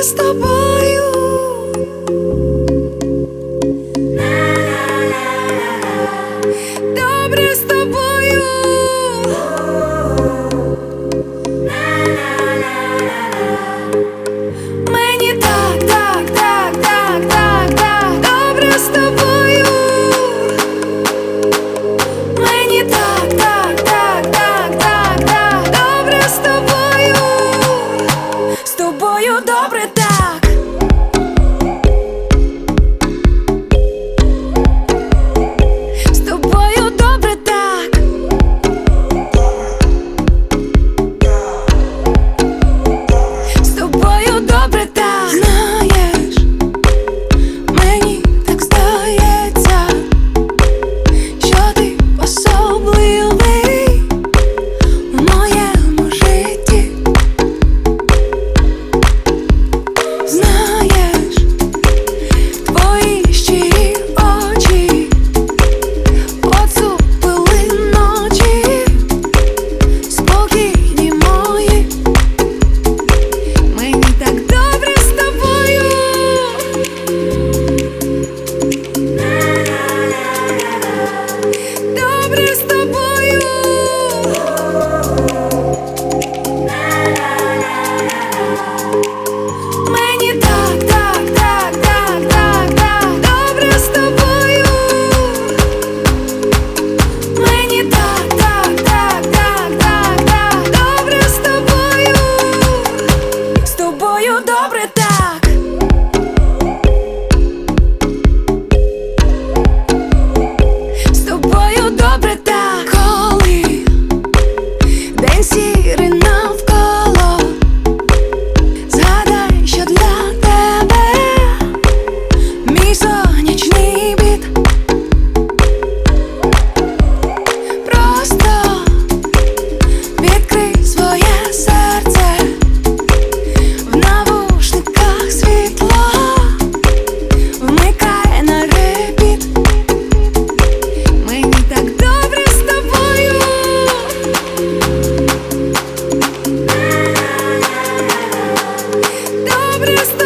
бути з тобою. Добре з тобою. тобою добре так. avresti